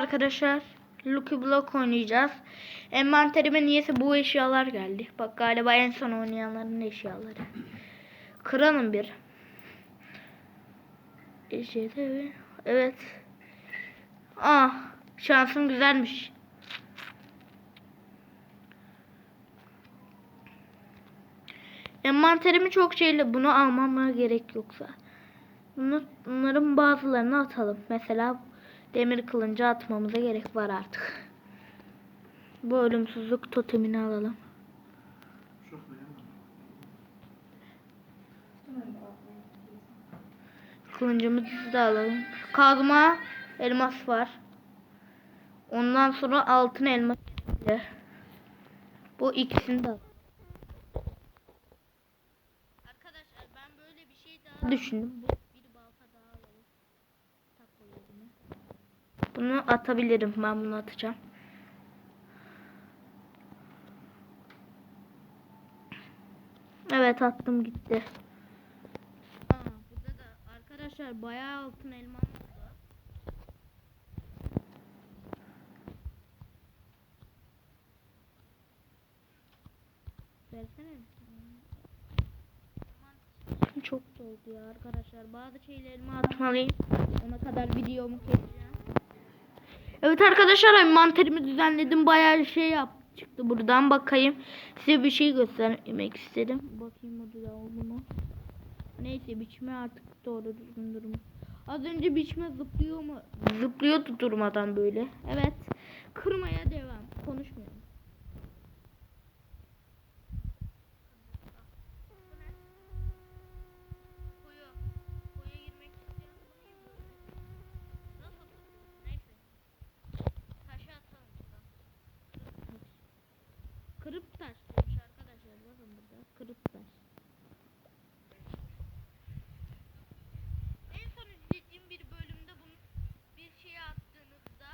arkadaşlar. Lucky Block oynayacağız. Envanterime niyeyse bu eşyalar geldi. Bak galiba en son oynayanların eşyaları. Kıralım bir. Eşyaları. Evet. Ah şansım güzelmiş. Envanterimi çok şeyle bunu almama gerek yoksa. Bunların bazılarını atalım. Mesela demir kılıncı atmamıza gerek var artık. Bu ölümsüzlük totemini alalım. Kılıncımızı da alalım. Kazma elmas var. Ondan sonra altın elmas. Bu ikisini de al. Arkadaşlar ben böyle bir şey daha düşündüm. Bu bir balta daha alalım. Taco yerine. Bunu atabilirim. Ben bunu atacağım. Evet attım gitti. Aa, burada da arkadaşlar bayağı altın var. Versene. Çok doldu ya arkadaşlar. Bazı şeylerimi atmalıyım. Ona kadar videomu keseceğim. Evet arkadaşlar envanterimi düzenledim. Bayağı şey yap çıktı buradan bakayım. Size bir şey göstermek istedim. Bakayım o oldu mu? Neyse biçme artık doğru düzgün durum. Az önce biçme zıplıyor mu? Zıplıyordu durmadan böyle. Evet. Kırmaya devam. Konuşmuyorum. Kırıp taş demiş arkadaşlar. Bakın burada. Kırıp taş. En son izlediğim bir bölümde bunu bir şeye attığınızda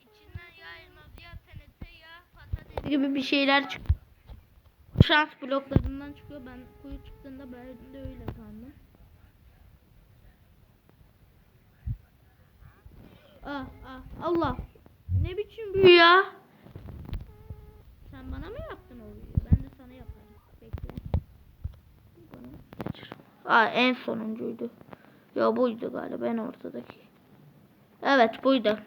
içinden ya elmas ya TNT ya patates gibi bir şeyler çıkıyor. Şans bloklarından çıkıyor. Ben kuyu çıktığında ben de öyle sandım. Ah ah Allah. Ne biçim büyü ya? Sen bana mı yaptın o büyüyü? Ben de sana yaparım. Bekle. Bunu geçir. Aa en sonuncuydu. Ya buydu galiba en ortadaki. Evet buydu.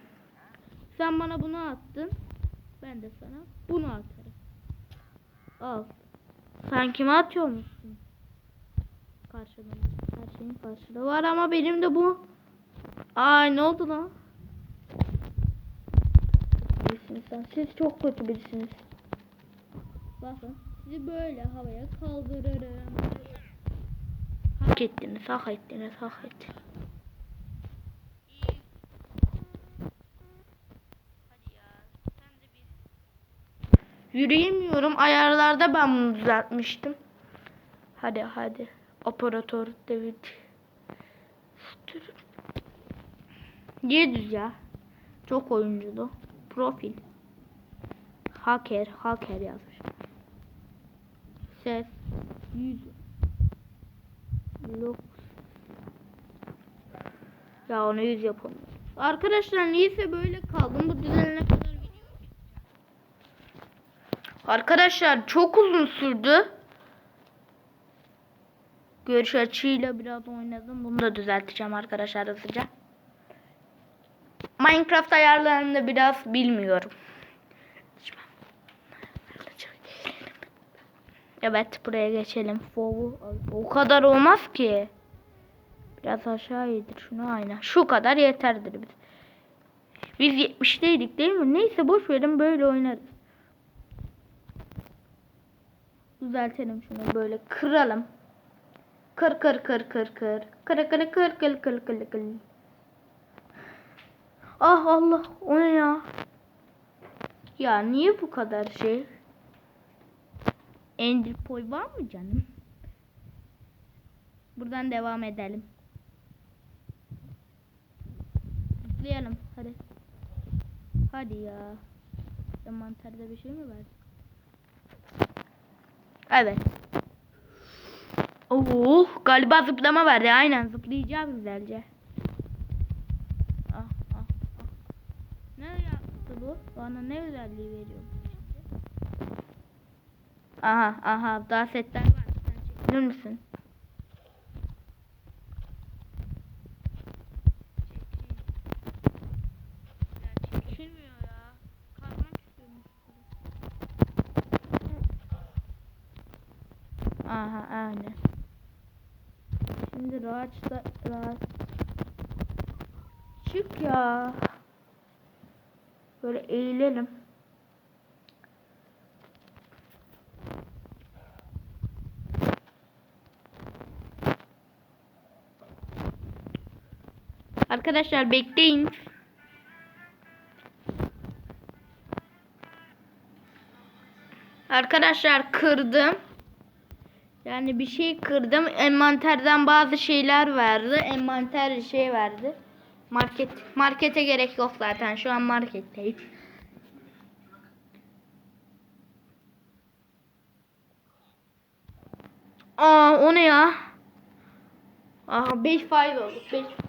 Sen bana bunu attın. Ben de sana bunu atarım. Al. Sen kime atıyor musun? Karşılığında. Her şeyin karşılığı var ama benim de bu. Ay ne oldu lan? Sen. Siz çok kötü birisiniz. Bakın sizi böyle havaya kaldırırım hak ettiniz, hak ettiniz, hak ettiniz. Yürüyemiyorum. Ayarlarda ben bunu düzeltmiştim. Hadi hadi. Operatör David. Yediz ya. Çok oyunculu. Profil. Hacker. Hacker yazmış. Ses. 100. Yok. Ya onu yüz yapalım. Arkadaşlar niyeyse böyle kaldım. Bu düzenine kadar video. Arkadaşlar çok uzun sürdü. Görüş açıyla biraz oynadım. Bunu da düzelteceğim arkadaşlar hızlıca. Minecraft ayarlarını biraz bilmiyorum. Evet buraya geçelim. Fovu o kadar olmaz ki. Biraz aşağı yedir şunu aynen. Şu kadar yeterdir biz. Biz 70'teydik değil mi? Neyse boş verin böyle oynarız. Düzeltelim şunu böyle kıralım. Kır kır kır kır kır. Kır kır kır kır kır kır kır. Ah Allah o ne ya? Ya niye bu kadar şey? Ender Boy var mı canım? Buradan devam edelim. Zıplayalım hadi. Hadi ya. Envanterde bir şey mi var? Evet. Oh galiba zıplama verdi. Aynen zıplayacağız güzelce. Ah, ah, ah, bu? Bana ne özelliği veriyor? Aha aha daha setler var. Sen çekilir misin? Aha aynen. Şimdi rahatla rahat. Çık ya. Böyle eğilelim. Arkadaşlar bekleyin. Arkadaşlar kırdım. Yani bir şey kırdım. Envanterden bazı şeyler verdi. Envanter şey verdi. Market markete gerek yok zaten. Şu an marketteyim. Aa o ne ya? Aha 5 file oldu. 5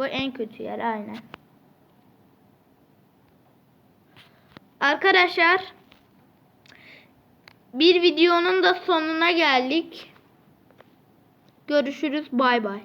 Bu en kötü yer aynen. Arkadaşlar bir videonun da sonuna geldik. Görüşürüz. Bay bay.